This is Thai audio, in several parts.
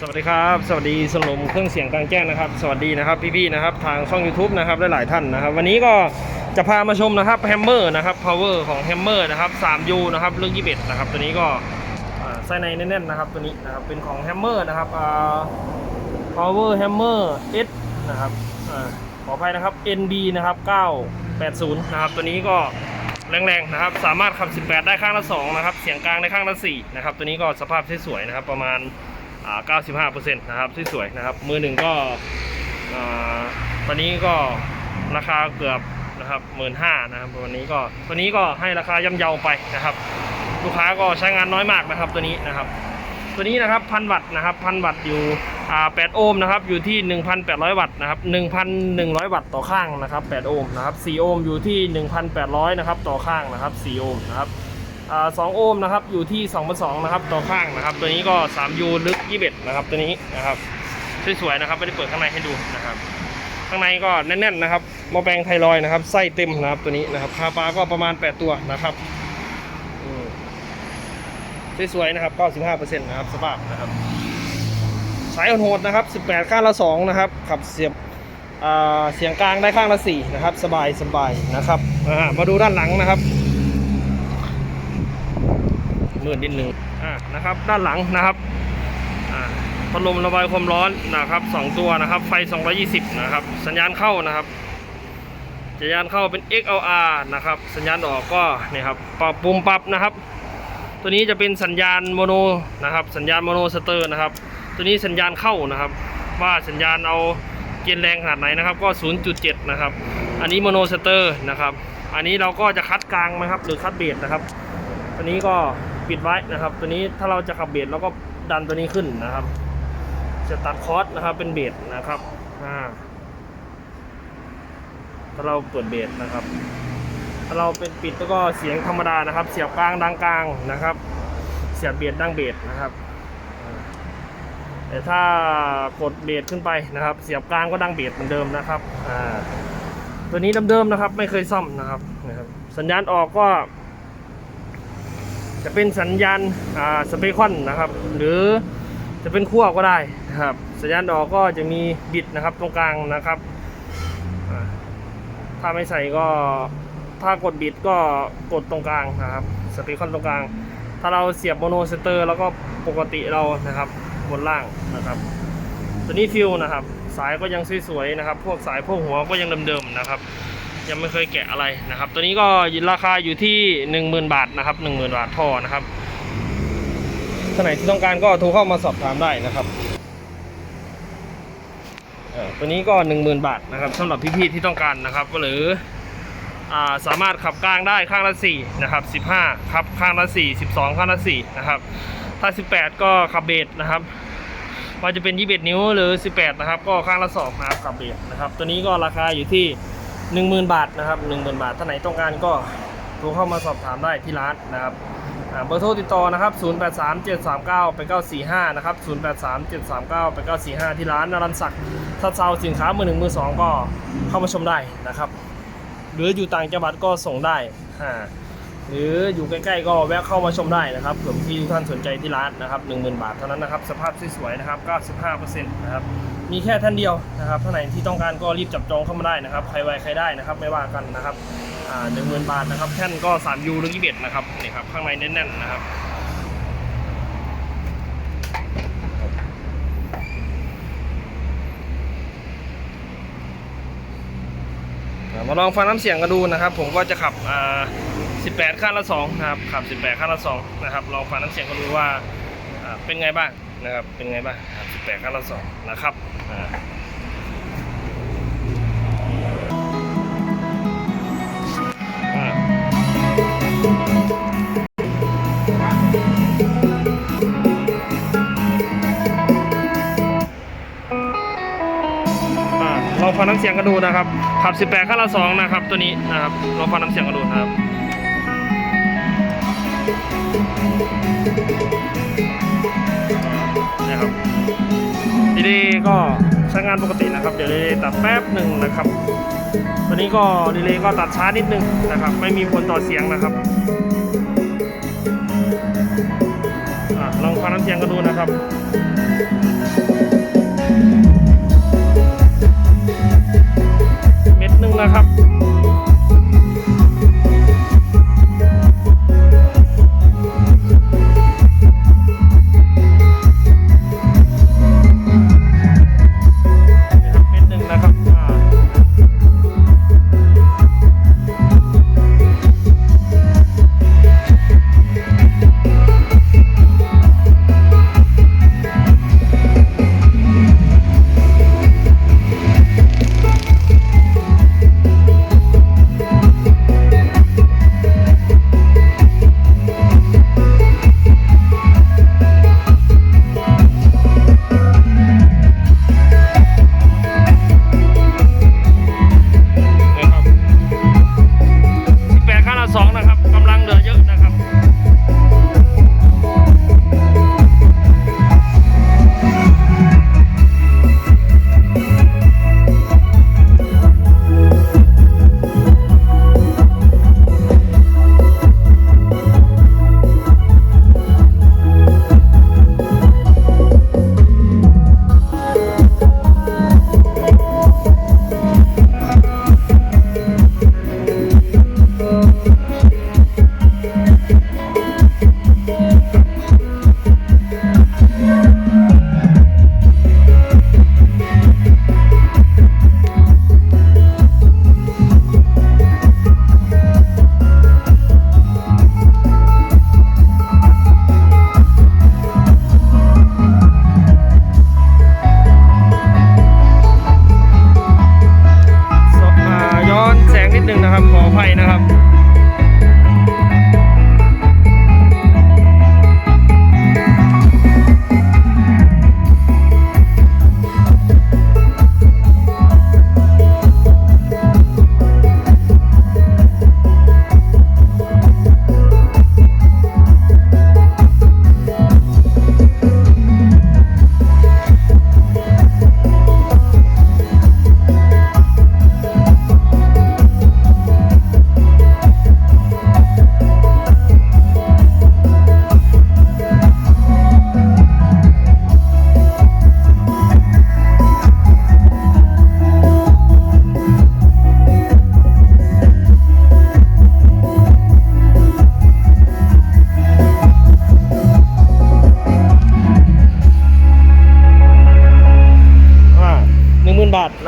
สวัสดีครับ สวัสดีสนมเครื่องเสียงกลางแจ้งนะครับ สวัสดีนะครับพี่ๆนะครับทางช่อง YouTube นะครับหลายๆท่านนะครับ วันนี้ก็จะพามาชมนะครับแฮมเมอร์นะครับ power ของแฮมเมอร์นะครับ 3U นะครับเรื่อง21นะครับตัวนี้ก็ไส้ในแน่นๆนะครับตัวนี้นะครับเป็นของแฮมเมอร์นะครับพาวเวอ่า power hammer S นะครับขออภัยนะครับ NB นะครับ980นะครับตัวนี้ก็แรงๆนะครับสามารถขับ 18 ได้ข้างละ2นะครับเสียงกลางได้ข้างละ4นะครับตัวนี้ก็สภาพสวยๆนะครับประมาณ 95%นะครับสวยๆนะครับ มือหนึ่งก็ตอนนี้ก็ราคาเกือบนะครับหมื่นห้านะครับวันนี้ก็ตัวนี้ก็ให้ราคาย่ำเยาไปนะครับ ลูกค้าก็ใช้งานน้อยมากนะครับตัวนี้นะครับ ตัวนี้นะครับพันวัตต์นะครับพันวัตต์อยู่อ่า8โอห์มนะครับอยู่ที่1,800วัตต์นะครับ1,100วัตต์ต่อข้างนะครับ8โอห์มนะครับ4โอห์มอยู่ที่1,800นะครับต่อข้างนะครับ4โอห์มนะครับ สอ่า2โอห์มนะครับอยู่ที่2,200นะครับต่อข้างนะครับ ตัวนี้ก็ 3U ลึก 21 นะครับ ตัวนี้นะครับสวยๆนะครับไม่ได้เปิดข้างในให้ดูนะครับ ข้างในก็แน่นๆนะครับมอแปลงไทรอยนะครับไส้เต็มนะครับตัวนี้นะครับคาปลาก็ประมาณ 8 ตัวนะครับสวยๆนะครับ 95%นะครับสภาพนะครับสายโหดนะครับ 18 ข้างละ 2 นะครับ ขับเสียบเสียงกลางได้ข้างละ 4 นะครับ สบายสบายนะครับมาดูด้านหลังนะครับ มืดนิดนึงอ่านะครับ ด้านหลังนะครับอ่าพัดลมระบายความร้อนนะครับ2ตัวนะครับ ไฟ 220 นะครับ สัญญาณเข้านะครับสัญญาณเข้าเป็น XLR นะครับ สัญญาณออกก็นี่ครับปรับปุ่มปรับนะครับ ตัวนี้จะเป็นสัญญาณโมโนนะครับ สัญญาณโมโนสเตอร์นะครับ ตัวนี้สัญญาณเข้านะครับ ว่าสัญญาณเอาเกณฑ์แรงขนาดไหนนะครับ ก็ 0.7 นะครับ อันนี้โมโนสเตอร์นะครับ อันนี้เราก็จะคัดกลางนะครับ หรือคัดเบสนะครับตัวนี้ก็ ปิดไว้นะครับ ตัวนี้ถ้าเราจะขับเบสเราก็ดันตัวนี้ขึ้นนะครับ จะตัดคอร์สนะครับเป็นเบสนะครับอ่าถ้าเราเปิดเบสนะครับ ถ้าเราเป็นปิดแล้วก็เสียงธรรมดานะครับ เสียบกลางดังกลางนะครับ เสียบเบียดดังเบสนะครับแต่ถ้ากดเบสขึ้นไปนะครับ เสียบกลางก็ดังเบสเหมือนเดิมนะครับอ่าตัวนี้เดิมๆนะครับ ไม่เคยซ่อมนะครับนะครับ สัญญาณออกก็ จะเป็นสัญญาณอ่าสเปคอนนะครับ หรือจะเป็นขั้วก็ได้นะครับ สัญญาณออกก็จะมีบิดนะครับตรงกลางนะครับถ้าไม่ใส่ก็ถ้ากดบิดก็กดตรงกลางนะครับสเปคอนตรงกลาง ถ้าเราเสียบโมโนสเตอร์ แล้วก็ปกติเรานะครับบนล่างนะครับ ตัวนี้ฟิวนะครับ สายก็ยังสวยๆนะครับ พวกสายพวกหัวก็ยังเดิมๆนะครับ ยังไม่เคยแกะอะไรนะครับ ตัวนี้ก็ราคาอยู่ที่ 10,000 บาทนะครับ10,000 บาทท่อนะครับท่านไหนที่ต้องการก็โทรเข้ามาสอบถามได้นะครับตัวนี้ก็ 10,000 บาทนะครับสำหรับพี่ๆที่ต้องการนะครับหรืออ่าสามารถขับกลางได้ข้างละ4นะครับ15ครับข้างละ4 12 ข้างละ4นะครับถ้า 18 ก็ขับเบสนะครับว่าจะเป็น 21 นิ้วหรือ 18 นะครับ ก็ข้างละ2นะครับขับเบสนะครับ ตัวนี้ก็ราคาอยู่ที่ 10,000 บาทนะครับ10,000 บาทท่านไหนต้องการก็โทรเข้ามาสอบถามได้ที่ร้านนะครับเบอร์โทรติดต่อนะครับ 083739 8945 นะครับ 083739 8945 ที่ร้านนรันศักดิ์ถ้าเซาสินค้ามือหนึ่งมือสองก็เข้ามาชมได้นะครับ หรืออยู่ต่างจังหวัดก็ส่งได้อ่าหรืออยู่ใกล้ๆก็แวะเข้ามาชมได้นะครับเผื่อที่ทุกท่านสนใจที่ร้านนะครับ 10,000 บาทเท่านั้นนะครับ สภาพสวยๆนะครับ 95%นะครับ มีแค่ท่านเดียวนะครับท่านไหนที่ต้องการก็รีบจับจองเข้ามาได้นะครับ ใครไวใครได้นะครับ ไม่ว่ากันนะครับอ่า10,000บาทนะครับแท่นก็ 3U หรือ21นะครับนี่ครับข้างในแน่นๆนะครับมาลองฟังน้ำเสียงกันดูนะครับ ผมก็จะขับอ่า18ข้างละ2นะครับขับ 18ข้างละ2นะครับลองฟังน้ำเสียงกันดูว่าเป็นไงบ้าง นะครับ เป็นไงบ้างครับ18ข้าละ2นะครับอ่าอ่าอ่าลองฟังน้ำเสียงกันดูนะครับขับ 18ข้าละ2นะครับ ตัวนี้นะครับลองฟังน้ำเสียงกันดูนะครับนะครับ ย์ก็ใช้งานปกตินะครับ เดี๋ยวดีเลย์ตัดแป๊บหนึ่งนะครับตัวนี้ก็ดีเลย์ก็ตัดช้านิดนึงนะครับ ไม่มีผลต่อเสียงนะครับอลองฟังฟังน้ำเสียงกันดูนะครับเม็ดหนึ่งนะครับ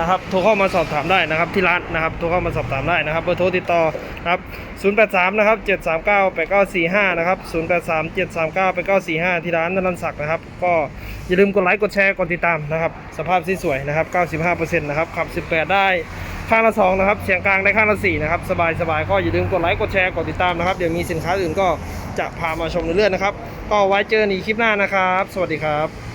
นะครับโทรเข้ามาสอบถามได้นะครับที่ร้านนะครับโทรเข้ามาสอบถามได้นะครับเบอร์โทรติดต่อนะครับ083นะครับ739 8945นะครับ083 739 8945 ที่ร้านนรันศักดิ์นะครับ ก็อย่าลืมกดไลค์กดแชร์กดติดตามนะครับสภาพที่สวยนะครับ95%นะครับขับ 18 ได้ข้างละ2นะครับเสียงกลางได้ข้างละ4นะครับสบายสบายก็อย่าลืมกดไลค์กดแชร์กดติดตามนะครับเดี๋ยวมีสินค้าอื่นก็จะพามาชมเรื่อยๆนะครับก็ไว้เจอกันคลิปหน้านะครับ สวัสดีครับ